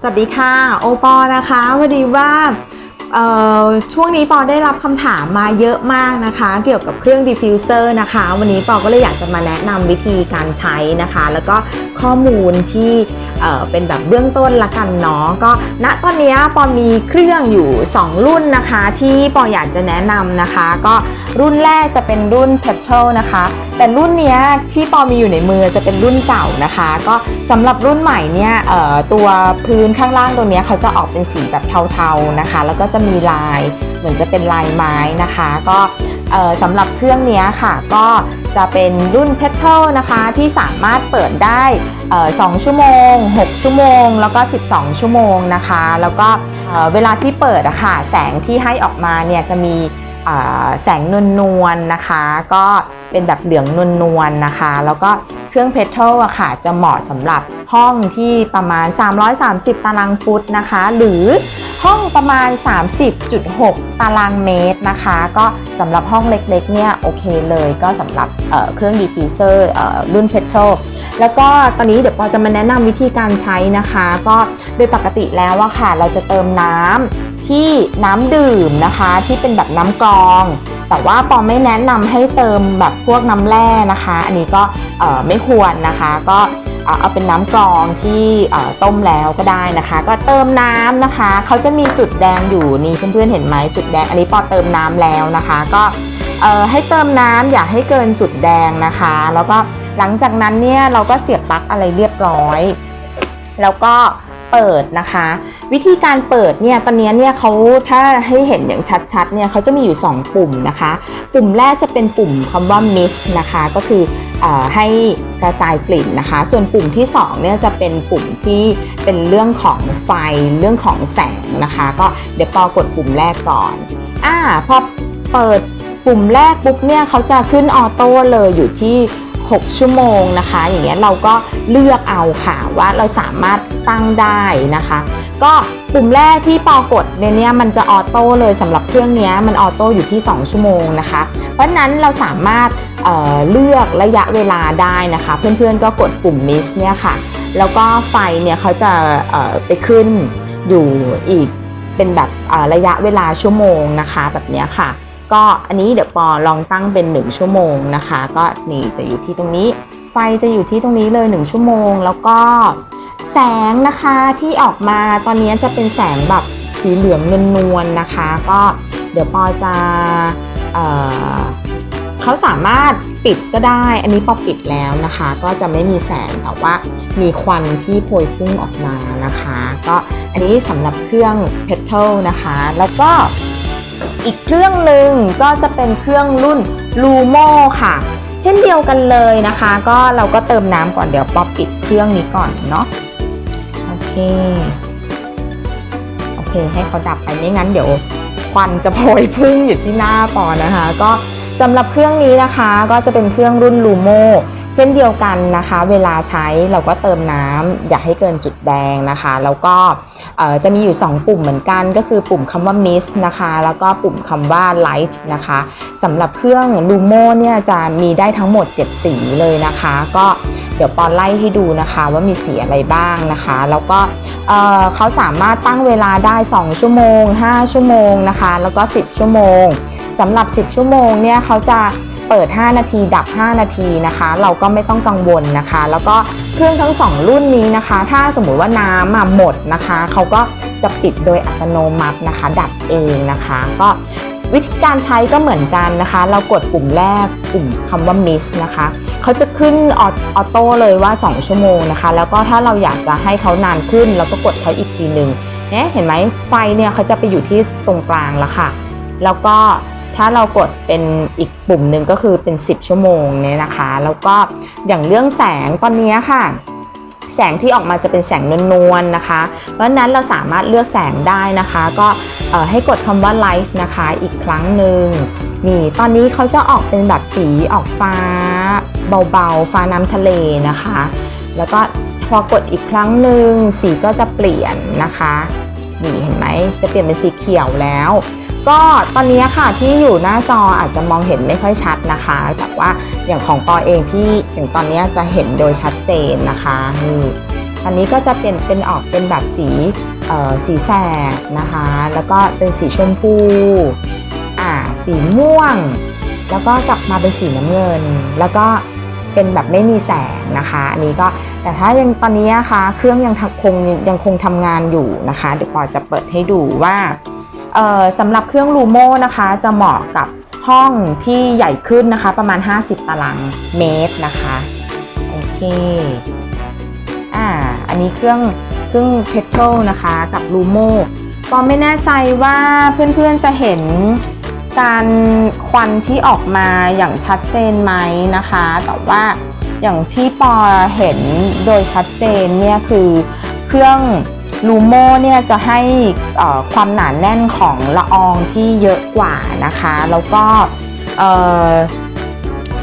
สวัสดีค่ะ โอปอนะคะพอดีว่าช่วงนี้ปอได้รับคำถามมาเยอะมากนะคะ เกี่ยวกับเครื่องดิฟฟิวเซอร์นะคะ วันนี้ปอก็เลยอยากจะมาแนะนำวิธีการใช้นะคะ แล้วก็ข้อมูลที่เเป็นแบบเบื้องต้นละกันเนาะก็ณตอนนี้ปอมีเครื่องอยู่ 2 รุ่นนะคะ ที่ปออยากจะแนะนำนะคะ ก็รุ่นแรกจะเป็นรุ่น p e t r o นะคะ แต่รุ่นนี้ที่ปอมีอยู่ในมือจะเป็นรุ่นเก่านะคะ ก็สำหรับรุ่นใหม่เนี่ยตัวพื้นข้างล่างตรงนี้เขาจะออกเป็นสีแบบเทาๆนะคะ แล้วก็จะมีลายเหมือนจะเป็นลายไม้นะคะ ก็สำหรับเครื่องนี้ค่ะ ก็จะเป็นรุ่น p e t r o นะคะที่สามารถเปิดได้2ชั่วโมง 6 ชั่วโมง แล้วก็ 12 ชั่วโมงนะคะ แล้วก็เวลาที่เปิดอะค่ะแสงที่ให้ออกมาเนี่ยจะมี แสงนวลนวลๆนะคะ ก็เป็นแบบเหลืองนวลนวลๆนะคะ แล้วก็เครื่องเพโทรอะค่ะ จะเหมาะสำหรับห้องที่ประมาณ 330 ตารางฟุตนะคะ หรือห้องประมาณ 30.6 ตารางเมตรนะคะ ก็สำหรับห้องเล็กๆเนี่ยโอเคเลย ก็สำหรับเเครื่องดิฟฟิวเซอร์รุ่นเพโทร แล้วก็ตอนนี้เดี๋ยวปอจะมาแนะนำวิธีการใช้นะคะ ก็โดยปกติแล้วอะค่ะ เราจะเติมน้ำที่น้ำดื่มนะคะ ที่เป็นแบบน้ำกรอง แต่ว่าปอไม่แนะนำให้เติมแบบพวกน้ำแร่นะคะ อันนี้ก็ไม่ควรนะคะ ก็เอาเป็นน้ำกรองที่ต้มแล้วก็ได้นะคะ ก็เติมน้ำนะคะ เขาจะมีจุดแดงอยู่นี่เพื่อนๆเห็นไหมจุดแดง อันนี้ปอเติมน้ำแล้วนะคะ ก็ให้เติมน้ำอย่าให้เกินจุดแดงนะคะ แล้วก็ หลังจากนั้นเนี่ยเราก็เสียบปลั๊กอะไรเรียบร้อย แล้วก็เปิดนะคะ วิธีการเปิดเนี่ยตอนนี้เนี่ยเขาถ้าให้เห็นอย่างชัดๆเนี่ยเขาจะมีอยู่ 2 ปุ่มนะคะ ปุ่มแรกจะเป็นปุ่มคำว่า mist นะคะก็คืออให้กระจายกลิ่นนะคะ ส่วนปุ่มที่2เนี่ยจะเป็นปุ่มที่เป็นเรื่องของไฟเรื่องของแสงนะคะ ก็เดี๋ยวปอกดปุ่มแรกก่อนอ่าพอเปิดปุ่มแรกปุ๊บเนี่ยเขาจะขึ้นออโต้เลยอยู่ที่ 6 ชั่วโมงนะคะ อย่างเงี้ยเราก็เลือกเอาค่ะว่าเราสามารถตั้งได้นะคะ ก็ปุ่มแรกที่ปอกดเนี่ยเนี่ยมันจะออโต้เลยสำหรับเครื่องเนี้ยมันออโต้อยู่ที่ 2 ชั่วโมงนะคะ เพราะนั้นเราสามารถเอ่อเลือกระยะเวลาได้นะคะ เพื่อนๆก็กดปุ่ม miss เนี่ยค่ะ แล้วก็ไฟเนี่ยเขาจะเอ่อไปขึ้นอยู่อีกเป็นแบบเอ่อระยะเวลาชั่วโมงนะคะแบบเนี้ยค่ะ ก็อันนี้เดี๋ยวปอลองตั้งเป็น 1 ชั่วโมงนะคะ ก็นี่จะอยู่ที่ตรงนี้ ไฟจะอยู่ที่ตรงนี้เลย 1 ชั่วโมง แล้วก็แสงนะคะที่ออกมาตอนนี้จะเป็นแสงแบบสีเหลืองนวลๆนะคะ ก็เดี๋ยวปอจะเอเขาสามารถปิดก็ได้ อันนี้ปอปิดแล้วนะคะ ก็จะไม่มีแสงแต่ว่ามีควันที่โพยพุ่งออกมานะคะ ก็อันนี้สำหรับเครื่องเพทเทิลนะคะ แล้วก็ อีกเครื่องหนึ่งก็จะเป็นเครื่องรุ่น Lumo ค่ะ เช่นเดียวกันเลยนะคะ ก็เราก็เติมน้ำก่อนเดี๋ยวป๊อปปิดเครื่องนี้ก่อนเนาะโอเคโอเค ให้เขาดับไปไม่งั้นเดี๋ยวควันจะโพยพุ่งอยู่ที่หน้าปอนะคะ ก็สำหรับเครื่องนี้นะคะ ก็จะเป็นเครื่องรุ่น Lumo เช่นเดียวกันนะคะ เวลาใช้เราก็เติมน้ำอย่าให้เกินจุดแดงนะคะ แล้วก็จะมีอยู่ 2 ปุ่มเหมือนกัน ก็คือปุ่มคำว่า mist นะคะ แล้วก็ปุ่มคำว่า light นะคะสำหรับเครื่อง Lumo เนี่ยจะมีได้ทั้งหมด 7 สีเลยนะคะ ก็เดี๋ยวปอนไล่ให้ดูนะคะว่ามีสีอะไรบ้างนะคะ แล้วก็เเขาสามารถตั้งเวลาได้ 2 ชั่วโมง 5 ชั่วโมงนะคะ แล้วก็ 10 ชั่วโมงสำหรับ 10 ชั่วโมงเนี่ยเขาจะ เปิด 5 นาที ดับ 5 นาทีนะคะ เราก็ไม่ต้องกังวลนะคะ แล้วก็เครื่องทั้ง 2 รุ่นนี้นะคะ ถ้าสมมุติว่าน้ำหมดนะคะ เขาก็จะปิดโดยอัตโนมัตินะคะ ดับเองนะคะ ก็วิธีการใช้ก็เหมือนกันนะคะ เรากดปุ่มแรกปุ่มคำว่า miss นะคะ เขาจะขึ้นออออโต้เลยว่า 2 ชั่วโมงนะคะ แล้วก็ถ้าเราอยากจะให้เขานานขึ้น เราก็กดเขาอีกทีหนึ่งเนี่ยเห็นไหมไฟเนี่ยเขาจะไปอยู่ที่ตรงกลางแล้วค่ะ แล้วก็ ถ้าเรากดเป็นอีกปุ่มหนึ่งก็คือเป็น 10 ชั่วโมงเนี่ยนะคะ แล้วก็อย่างเรื่องแสงตอนนี้ค่ะ แสงที่ออกมาจะเป็นแสงนวลๆนะคะ เพราะนั้นเราสามารถเลือกแสงได้นะคะ ก็ให้กดคำว่า light นะคะอีกครั้งหนึ่งนี่ตอนนี้เขาจะออกเป็นแบบสีออกฟ้าเบาๆ ฟ้าน้ำทะเลนะคะ แล้วก็พอกดอีกครั้งหนึ่งสีก็จะเปลี่ยนนะคะ นี่เห็นไหมจะเปลี่ยนเป็นสีเขียวแล้ว ก็ตอนนี้ค่ะที่อยู่หน้าจออาจจะมองเห็นไม่ค่อยชัดนะคะ แต่ว่าอย่างของปอเองที่อย่างตอนนี้จะเห็นโดยชัดเจนนะคะนี่ตอนนี้ก็จะเป็นเป็นออกเป็นแบบสีเอ่อสีแสดนะคะ แล้วก็เป็นสีชมพูอ่าสีม่วง แล้วก็กลับมาเป็นสีน้ำเงิน แล้วก็เป็นแบบไม่มีแสงนะคะ อันนี้ก็แต่ถ้ายังตอนนี้นะคะ เครื่องยังคงยังคงทำงานอยู่นะคะเดี๋ยวปอจะเปิดให้ดูว่า สำหรับเครื่องลูโมนะคะจะเหมาะกับห้องที่ใหญ่ขึ้นนะคะ ประมาณ 50 ตารางเมตรนะคะโอเคอ่าอันนี้เครื่องเครื่องเพโตรนะคะกับลูโมปอไม่แน่ใจว่าเพื่อนๆจะเห็นการควันที่ออกมาอย่างชัดเจนไหมนะคะ แต่ว่าอย่างที่ปอเห็นโดยชัดเจนเนี่ยคือเครื่อง ลูโมเนี่ยจะให้ความหนาแน่นของละอองที่เยอะกว่านะคะ แล้วก็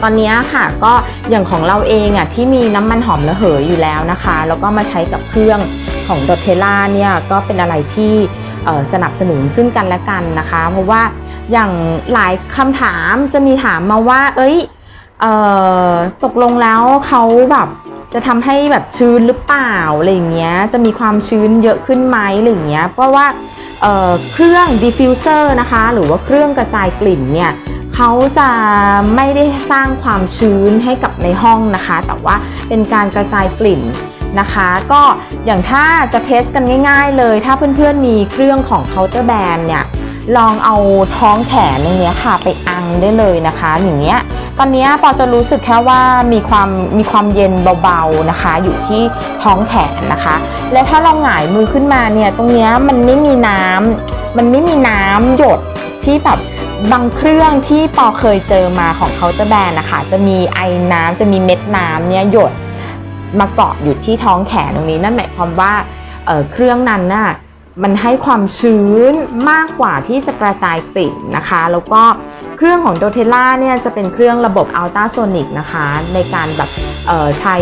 ตอนนี้ค่ะก็อย่างของเราเองอะที่มีน้ำมันหอมระเหยอยู่แล้วนะคะ แล้วก็มาใช้กับเครื่องของดอเทล่าเนี่ยก็เป็นอะไรที่สนับสนุนซึ่งกันและกันนะคะ เพราะว่าอย่างหลายคำถามจะมีถามมาว่า เอ้ยเออตกลงแล้วเขาแบบ จะทำให้แบบชื้นหรือเปล่าอะไรอย่างเงี้ย จะมีความชื้นเยอะขึ้นไหมอะไรอย่างเงี้ย เพราะว่าเเครื่องดิฟฟิวเซอร์นะคะ หรือว่าเครื่องกระจายกลิ่นเนี่ยเขาจะไม่ได้สร้างความชื้นให้กับในห้องนะคะ แต่ว่าเป็นการกระจายกลิ่นนะคะ ก็อย่างถ้าจะเทสกันง่าย ๆ เลย ถ้าเพื่อนๆมีเครื่องของเคาน์เตอร์แบนเนี่ย ลองเอาท้องแขนตรงเนี้ยค่ะไปอังได้เลยนะคะ อย่างเงี้ย ตอนนี้ปอจะรู้สึกแค่ว่ามีความมีความเย็นเบาๆนะคะ อยู่ที่ท้องแขนนะคะ และถ้าเราหงายมือขึ้นมาเนี่ยตรงนี้มันไม่มีน้ำมันไม่มีน้ำหยดที่แบบบางเครื่องที่ปอเคยเจอมาของเคาน์เตอร์แบนนะคะ จะมีไอ้น้ำจะมีเม็ดน้ำเนี่ยหยดมาเกาะอยู่ที่ท้องแขนตรงนี้นั่นหมายความว่าเเครื่องนั้นน่ะมันให้ความชื้นมากกว่าที่จะกระจายกลิ่นนะคะ แล้วก็ เครื่องของโดเทล่าเนี่ยจะเป็นเครื่องระบบอัลตราโซนิกนะคะในการแบบใช้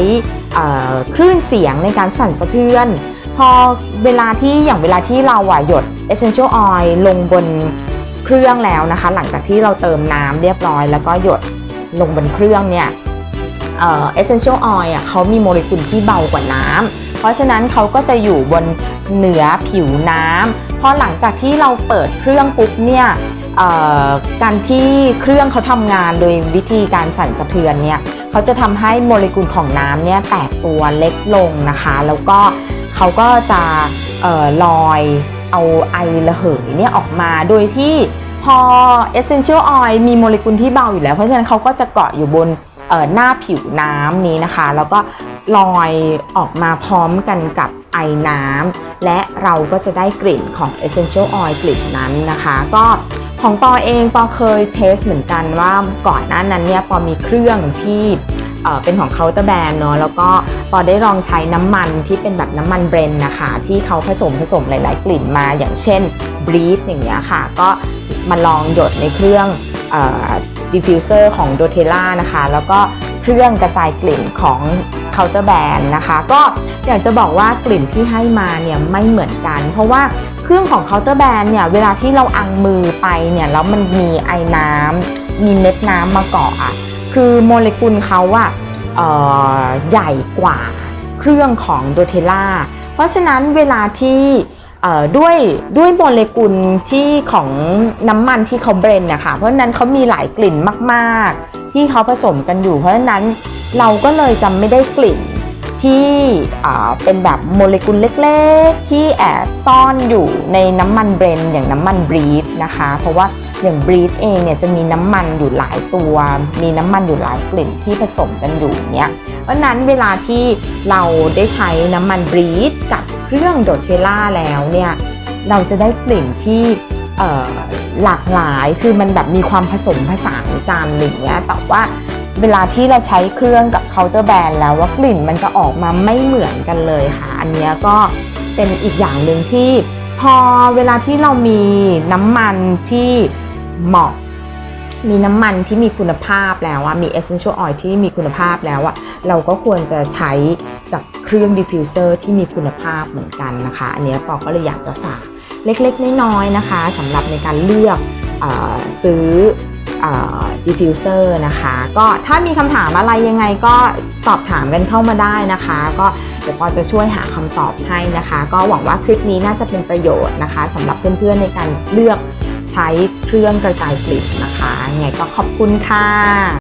คลื่นเสียงในการสั่นสะเทือน พอเวลาที่อย่างเวลาที่เราหยด essential oil ลงบนเครื่องแล้วนะคะ หลังจากที่เราเติมน้ำเรียบร้อย แล้วก็หยดลงบนเครื่องเนี่ยเอ่อ essential oil อะเขามีโมเลกุลที่เบากว่าน้ำ เพราะฉะนั้นเขาก็จะอยู่บนเหนือผิวน้ำพอหลังจากที่เราเปิดเครื่องปุ๊บเนี่ย การที่เครื่องเขาทำงานโดยวิธีการสั่นสะเทือนเนี่ยเขาจะทำให้โมเลกุลของน้ำเนี่ยแตกตัวเล็กลงนะคะ แล้วก็เขาก็จะออลอยเอาไอระเหยเนี่ยออกมาโดยที่พอ essential oil มีโมเลกุลที่เบาอยู่แล้ว เพราะฉะนั้นเขาก็จะเกาะอยู่บนหน้าผิวน้ำนี้นะคะ แล้วก็ลอยออกมาพร้อมกันกับไอน้ำและเราก็จะได้กลิ่นของ essential oil กลิ่นนั้นนะคะ ก็ ของปอเองปอเคยเทสเหมือนกันว่าก่อนหน้านั้นเนี่ยปอมีเครื่องที่เป็นของเคาน์เตอร์แบรนด์เนาะแล้วก็ปอได้ลองใช้น้ำมันที่เป็นแบบน้ำมันเบรนนะคะที่เขาผสมผสมหลาย ๆ กลิ่นมาอย่างเช่น breed อย่างเงี้ยค่ะ ก็มาลองหยดในเครื่องดิฟฟิวเซอร์ของ d o t e l a นะคะ แล้วก็เครื่องกระจายกลิ่นของ Counter Band นนะคะ ก็อยากจะบอกว่ากลิ่นที่ให้มาเนี่ยไม่เหมือนกัน เพราะว่า รื่องของ Counter Band เนี่ยเวลาที่เราอังมือไปเนี่ยแล้วมันมีไอ้น้ำมีเม็ดน้ำมาเกาะอะคือโมเลกุลเขาอะเอ่อใหญ่กว่าเครื่องของ d o t e l a เพราะฉะนั้นเวลาที่ด้วยด้วยโมเลกุลที่ของน้ำมันที่เขาเบรนนะคะเพราะฉะนั้นเขามีหลายกลิ่นมาก ๆ ที่เขาผสมกันอยู่ เพราะฉะนั้นเราก็เลยจะไม่ได้กลิ่น ที่เป็นแบบโมเลกุลเล็กๆ ที่แอบซ่อนอยู่ในน้ำมันเบรนอย่างน้ำมันบรีดนะคะ เพราะว่าอย่างบรีดเองเนี่ยจะมีน้ำมันอยู่หลายตัว มีน้ำมันอยู่หลายกลิ่นที่ผสมกันอยู่เนี่ยเพราะนั้นเวลาที่เราได้ใช้น้ำมันบรีดกับเครื่องโดเทล่าแล้วเนี่ยเราจะได้กลิ่นที่หลากหลายคือมันแบบมีความผสมผสานกันอย่างเงี้ยแต่ว่า เวลาที่เราใช้เครื่องกับเคาน์เตอร์แบรนด์แล้วว่ากลิ่นมันจะออกมาไม่เหมือนกันเลยค่ะ อันนี้ก็เป็นอีกอย่างหนึ่งที่พอเวลาที่เรามีน้ำมันที่เหมาะ มีน้ำมันที่มีคุณภาพแล้วอะมี essential oil ที่มีคุณภาพแล้วอะเราก็ควรจะใช้กับเครื่อง diffuser ที่มีคุณภาพเหมือนกันนะคะ อันนี้ปอก็เลยอยากจะฝากเล็กๆ น้อยๆนะคะสำหรับในการเลือกเอ ดิฟิวเซอ diffuser นะคะ ก็ถ้ามีคำถามอะไรยังไงก็สอบถามกันเข้ามาได้นะคะ ก็เดี๋ยวปอจะช่วยหาคำตอบให้นะคะ ก็หวังว่าคลิปนี้น่าจะเป็นประโยชน์นะคะสำหรับเพื่อนๆในการเลือกใช้เครื่องกระจายกลิ่นนะคะยังไงก็ขอบคุณค่ะ